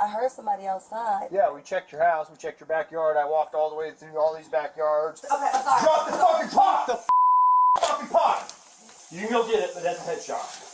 I heard somebody outside. Yeah, we checked your house, we checked your backyard. I walked all the way through all these backyards. Okay, I'm sorry. Drop the fucking pot! The f- fucking pot! You can go get it, but that's a headshot.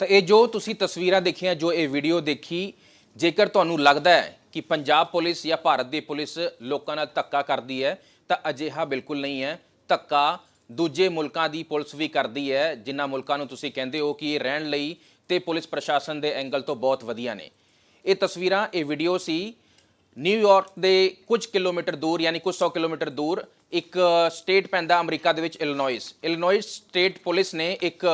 ਤਾਂ ਇਹ ਜੋ ਤੁਸੀਂ ਤਸਵੀਰਾਂ ਦੇਖੀਆਂ ਜੋ ਇਹ video ਦੇਖੀ ਜੇਕਰ ਤੁਹਾਨੂੰ ਲੱਗਦਾ ਹੈ ਕਿ ਪੰਜਾਬ ਪੁਲਿਸ ਜਾਂ ਭਾਰਤ ਦੀ ਪੁਲਿਸ ਲੋਕਾਂ ਨਾਲ ਧੱਕਾ ਕਰਦੀ ਹੈ ਤਾਂ ਅਜਿਹਾ ਬਿਲਕੁਲ ਨਹੀਂ ਹੈ ਧੱਕਾ ਦੂਜੇ ਮੁਲਕਾਂ ਦੀ ਪੁਲਿਸ ਵੀ ਕਰਦੀ ਹੈ ਜਿਨ੍ਹਾਂ ਮੁਲਕਾਂ ਨੂੰ ਤੁਸੀਂ ਕਹਿੰਦੇ ਹੋ ਕਿ ਇਹ ਰਹਿਣ ਲਈ ਤੇ ਪੁਲਿਸ ਪ੍ਰਸ਼ਾਸਨ ਦੇ ਐਂਗਲ ਤੋਂ ਬਹੁਤ ਵਧੀਆ ਨੇ। ਇਹ ਤਸਵੀਰਾਂ, ਇਹ ਵੀਡੀਓ ਸੀ ਨਿਊਯਾਰਕ ਦੇ ਕੁਝ ਕਿਲੋਮੀਟਰ ਦੂਰ, ਯਾਨੀ ਕੁਝ 100 ਕਿਲੋਮੀਟਰ ਦੂਰ ਇੱਕ ਸਟੇਟ ਪੈਂਦਾ ਅਮਰੀਕਾ ਦੇ ਵਿੱਚ ਇਲਨੋਇਸ। ਇਲਨੋਇਸ ਸਟੇਟ ਪੁਲਿਸ ਨੇ ਇੱਕ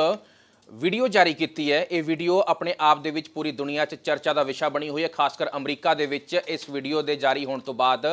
ਵੀਡੀਓ ਜਾਰੀ ਕੀਤੀ ਹੈ। ਇਹ ਵੀਡੀਓ ਆਪਣੇ ਆਪ ਦੇ ਵਿੱਚ ਪੂਰੀ ਦੁਨੀਆ 'ਚ ਚਰਚਾ ਦਾ ਵਿਸ਼ਾ ਬਣੀ ਹੋਈ ਹੈ ਖਾਸ ਕਰ ਅਮਰੀਕਾ ਦੇ ਵਿੱਚ। ਇਸ ਵੀਡੀਓ ਦੇ ਜਾਰੀ ਹੋਣ ਤੋਂ ਬਾਅਦ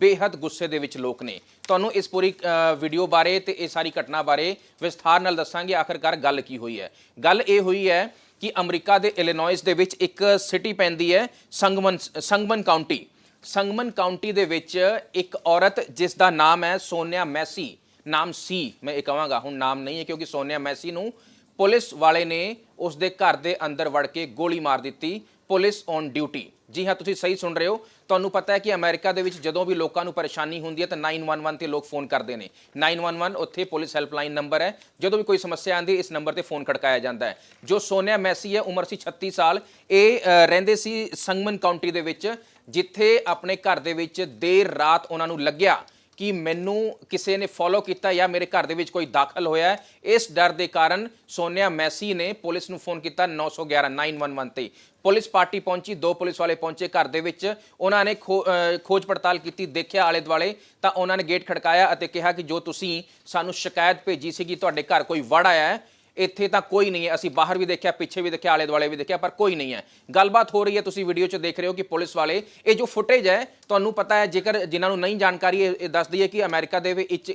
ਬੇਹੱਦ ਗੁੱਸੇ ਦੇ ਵਿੱਚ ਲੋਕ ਨੇ। ਤੁਹਾਨੂੰ ਇਸ ਪੂਰੀ ਵੀਡੀਓ ਬਾਰੇ ਤੇ ਇਹ ਸਾਰੀ ਘਟਨਾ ਬਾਰੇ ਵਿਸਥਾਰ ਨਾਲ ਦੱਸਾਂਗੇ, ਆਖਰਕਾਰ ਗੱਲ ਕੀ ਹੋਈ ਹੈ। ਗੱਲ ਇਹ ਹੋਈ ਹੈ ਕਿ ਅਮਰੀਕਾ ਦੇ ਇਲੀਨੋਇਸ ਦੇ ਵਿੱਚ ਇੱਕ ਸਿਟੀ ਪੈਂਦੀ ਹੈ, ਸੰਗਮਨ ਸੰਗਮਨ ਕਾਉਂਟੀ। ਸੰਗਮਨ ਕਾਉਂਟੀ ਦੇ ਵਿੱਚ ਇੱਕ ਔਰਤ ਜਿਸ ਦਾ ਨਾਮ ਹੈ ਸੋਨੀਆ ਮੈਸੀ, ਨਾਮ ਸੀ, ਮੈਂ ਇਹ ਕਹਾਂਗਾ, ਹੁਣ ਨਾਮ ਨਹੀਂ ਹੈ ਕਿਉਂਕਿ ਸੋਨੀਆ ਮੈਸੀ ਨੂੰ ਪੁਲਿਸ ਵਾਲੇ ਨੇ ਉਸ ਦੇ ਘਰ ਦੇ ਅੰਦਰ ਵੜ ਕੇ ਗੋਲੀ ਮਾਰ ਦਿੱਤੀ, ਪੁਲਿਸ ਔਨ ਡਿਊਟੀ। ਜੀ ਹਾਂ, ਤੁਸੀਂ ਸਹੀ ਸੁਣ ਰਹੇ ਹੋ। ਤੁਹਾਨੂੰ ਪਤਾ ਹੈ ਕਿ ਅਮਰੀਕਾ ਦੇ ਵਿੱਚ ਜਦੋਂ ਵੀ ਲੋਕਾਂ ਨੂੰ ਪਰੇਸ਼ਾਨੀ ਹੁੰਦੀ ਹੈ ਤਾਂ 911 ਤੇ ਲੋਕ ਫੋਨ ਕਰਦੇ ਨੇ। 911 ਉੱਥੇ ਪੁਲਿਸ ਹੈਲਪਲਾਈਨ ਨੰਬਰ ਹੈ। ਜਦੋਂ ਵੀ ਕੋਈ ਸਮੱਸਿਆ ਆਂਦੀ ਇਸ ਨੰਬਰ ਤੇ ਫੋਨ ਖੜਕਾਇਆ ਜਾਂਦਾ ਹੈ। ਜੋ ਸੋਨਿਆ ਮੈਸੀ ਹੈ, ਉਮਰ ਸੀ 36 ਸਾਲ। ਇਹ ਰਹਿੰਦੇ ਸੀ ਸੰਗਮਨ ਕਾਉਂਟੀ ਦੇ ਵਿੱਚ, ਜਿੱਥੇ ਆਪਣੇ ਘਰ ਦੇ ਵਿੱਚ ਦੇਰ ਰਾਤ ਉਹਨਾਂ ਨੂੰ ਲੱਗਿਆ। ਕਿ ਮੈਨੂੰ ਕਿਸੇ ਨੇ ਫੋਲੋ ਕੀਤਾ ਜਾਂ ਮੇਰੇ ਘਰ ਦੇ ਵਿੱਚ ਕੋਈ ਦਾਖਲ ਹੋਇਆ ਹੈ। ਇਸ ਡਰ ਦੇ ਕਾਰਨ ਸੋਨੀਆ ਮੈਸੀ ਨੇ ਪੁਲਿਸ ਨੂੰ ਫੋਨ ਕੀਤਾ 911 911 ਤੇ। ਪੁਲਿਸ ਪਾਰਟੀ ਪਹੁੰਚੀ, ਦੋ ਪੁਲਿਸ ਵਾਲੇ ਪਹੁੰਚੇ ਘਰ ਦੇ ਵਿੱਚ। ਉਹਨਾਂ ਨੇ ਖੋ- ਖੋਜ ਪੜਤਾਲ ਕੀਤੀ, ਦੇਖਿਆ ਆਲੇ ਦੁਆਲੇ ਤਾਂ ਉਹਨਾਂ ਨੇ ਗੇਟ ਖੜਕਾਇਆ ਅਤੇ ਕਿਹਾ ਕਿ ਜੋ ਤੁਸੀਂ ਸਾਨੂੰ ਸ਼ਿਕਾਇਤ ਭੇਜੀ ਸੀਗੀ, ਤੁਹਾਡੇ ਘਰ ਕੋਈ ਵੜ ਆਇਆ ਹੈ ਇੱਥੇ ਤਾਂ ਕੋਈ ਨਹੀਂ ਹੈ। ਅਸੀਂ ਬਾਹਰ ਵੀ ਦੇਖਿਆ, ਪਿੱਛੇ ਵੀ ਦੇਖਿਆ ਆਲੇ ਦੁਆਲੇ ਵੀ ਦੇਖਿਆ, ਪਰ ਕੋਈ ਨਹੀਂ ਹੈ। ਗੱਲਬਾਤ ਹੋ ਰਹੀ ਹੈ, ਤੁਸੀਂ ਵੀਡੀਓ 'ਚ ਦੇਖ ਰਹੇ ਹੋ ਕਿ ਪੁਲਿਸ ਵਾਲੇ, ਇਹ ਜੋ ਫੁਟੇਜ ਹੈ, ਤੁਹਾਨੂੰ ਪਤਾ ਹੈ, ਜੇਕਰ ਜਿਨ੍ਹਾਂ ਨੂੰ ਨਹੀਂ ਜਾਣਕਾਰੀ, ਇਹ ਦੱਸਦੀ ਹੈ ਕਿ ਅਮਰੀਕਾ ਦੇ ਵਿੱਚ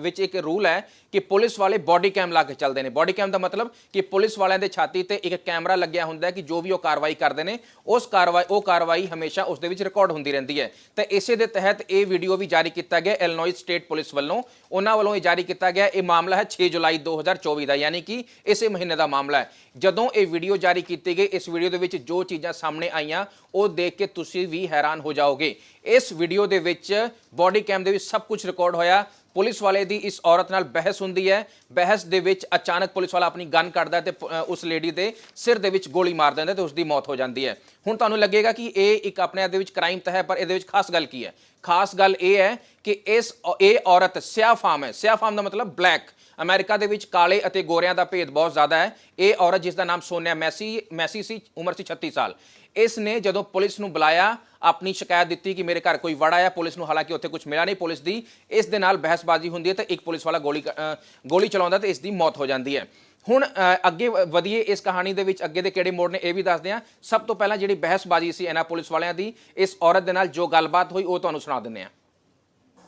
ਵਿੱਚ ਇੱਕ ਰੂਲ ਹੈ ਕਿ ਪੁਲਿਸ ਵਾਲੇ ਬਾਡੀ ਕੈਮ ਲਾ ਕੇ ਚੱਲਦੇ ਨੇ। ਬਾਡੀ ਕੈਮ ਦਾ ਮਤਲਬ ਕਿ ਪੁਲਿਸ ਵਾਲਿਆਂ ਦੇ ਛਾਤੀ ਤੇ ਇੱਕ ਕੈਮਰਾ ਲੱਗਿਆ ਹੁੰਦਾ ਹੈ ਕਿ ਜੋ ਵੀ ਉਹ ਕਾਰਵਾਈ ਕਰਦੇ ਨੇ, ਉਸ ਕਾਰਵਾਈ, ਉਹ ਕਾਰਵਾਈ ਹਮੇਸ਼ਾ ਉਸ ਦੇ ਵਿੱਚ ਰਿਕਾਰਡ ਹੁੰਦੀ ਰਹਿੰਦੀ ਹੈ। ਤਾਂ ਇਸੇ ਦੇ ਤਹਿਤ ਇਹ ਵੀਡੀਓ ਵੀ ਜਾਰੀ ਕੀਤਾ ਗਿਆ ਇਲਨੋਇਸ ਸਟੇਟ ਪੁਲਿਸ ਵੱਲੋਂ। ਉਹਨਾਂ ਵੱਲੋਂ ਇਹ ਜਾਰੀ ਕੀਤਾ ਗਿਆ। ਇਹ ਮਾਮਲਾ ਹੈ 6 ਜੁਲਾਈ 2024 ਦਾ, ਯਾਨੀ ਕਿ ਇਸੇ ਮਹੀਨੇ ਦਾ ਮਾਮਲਾ ਹੈ। ਜਦੋਂ ਇਹ ਵੀਡੀਓ ਜਾਰੀ ਕੀਤੀ ਗਈ, ਇਸ ਵੀਡੀਓ ਦੇ ਵਿੱਚ ਜੋ ਚੀਜ਼ਾਂ ਸਾਹਮਣੇ ਆਈਆਂ, ਉਹ ਦੇਖ ਕੇ ਤੁਸੀਂ ਵੀ ਹੈਰਾਨ ਹੋ ਜਾਓਗੇ। ਇਸ ਵੀਡੀਓ ਦੇ ਵਿੱਚ ਬਾਡੀ ਕੈਮ ਦੇ ਵਿੱਚ ਸਭ ਕੁਝ ਰਿਕਾਰਡ ਹੋਇਆ। ਪੁਲਿਸ ਵਾਲੇ ਦੀ ਇਸ ਔਰਤ ਨਾਲ ਬਹਿਸ ਹੁੰਦੀ ਹੈ। ਬਹਿਸ ਦੇ ਵਿੱਚ ਅਚਾਨਕ ਪੁਲਿਸ ਵਾਲਾ ਆਪਣੀ ਗਨ ਕੱਢਦਾ ਹੈ ਤੇ ਉਸ ਲੇਡੀ ਦੇ ਸਿਰ ਦੇ ਵਿੱਚ ਗੋਲੀ ਮਾਰ ਦਿੰਦਾ ਹੈ ਤੇ ਉਸ ਦੀ ਮੌਤ ਹੋ ਜਾਂਦੀ ਹੈ। ਹੁਣ ਤੁਹਾਨੂੰ ਲੱਗੇਗਾ ਕਿ ਇਹ ਇੱਕ ਆਪਣੇ ਆਪ ਦੇ ਵਿੱਚ ਕ੍ਰਾਈਮ ਤਾਂ ਹੈ, ਪਰ ਇਹਦੇ ਵਿੱਚ ਖਾਸ ਗੱਲ ਕੀ ਹੈ? ਖਾਸ ਗੱਲ ਇਹ ਹੈ ਕਿ ਇਸ ਇਹ ਔਰਤ ਸਿਆਹ ਫਾਰਮ ਹੈ। ਸਿਆਹ ਫਾਰਮ ਦਾ ਮਤਲਬ ਬਲੈਕ। ਅਮਰੀਕਾ ਦੇ ਵਿੱਚ ਕਾਲੇ ਅਤੇ ਗੋਰਿਆਂ ਦਾ ਭੇਦ ਬਹੁਤ ਜ਼ਿਆਦਾ ਹੈ। ਇਹ ਔਰਤ ਜਿਸ ਦਾ ਨਾਮ ਸੋਨੀਆ ਮੈਸੀ ਮੈਸੀ ਸੀ, ਉਮਰ ਸੀ 36 ਸਾਲ। ਇਸ ਨੇ ਜਦੋਂ ਪੁਲਿਸ ਨੂੰ ਬੁਲਾਇਆ, ਆਪਣੀ ਸ਼ਿਕਾਇਤ ਦਿੱਤੀ ਕਿ ਮੇਰੇ ਘਰ ਕੋਈ ਵੜ ਆਇਆ, ਪੁਲਿਸ ਨੂੰ ਹਾਲਾਂਕਿ ਉੱਥੇ ਕੁਝ ਮਿਲਿਆ ਨਹੀਂ ਪੁਲਿਸ ਦੀ, ਇਸ ਦੇ ਨਾਲ ਬਹਿਸਬਾਜ਼ੀ ਹੁੰਦੀ ਹੈ ਤੇ ਇੱਕ ਪੁਲਿਸ ਵਾਲਾ ਗੋਲੀ ਕ- ਗੋਲੀ ਚਲਾਉਂਦਾ ਤੇ ਇਸ ਦੀ ਮੌਤ ਹੋ ਜਾਂਦੀ ਹੈ। ਹੁਣ ਅੱਗੇ ਵ- ਵਧੀਏ ਇਸ ਕਹਾਣੀ ਦੇ ਵਿੱਚ ਅੱਗੇ ਦੇ ਕਿਹੜੇ ਮੋੜ ਨੇ ਇਹ ਵੀ ਦੱਸਦੇ ਹਾਂ। ਸਭ ਤੋਂ ਪਹਿਲਾਂ ਜਿਹੜੀ ਬਹਿਸਬਾਜ਼ੀ ਸੀ ਇਹਨਾਂ ਪੁਲਿਸ ਵਾਲਿਆਂ ਦੀ, ਇਸ ਔਰਤ ਦੇ ਨਾਲ ਜੋ ਗੱਲਬਾਤ ਹੋਈ ਉਹ ਤੁਹਾਨੂੰ ਸੁਣਾ ਦਿੰਦੇ ਹਾਂ।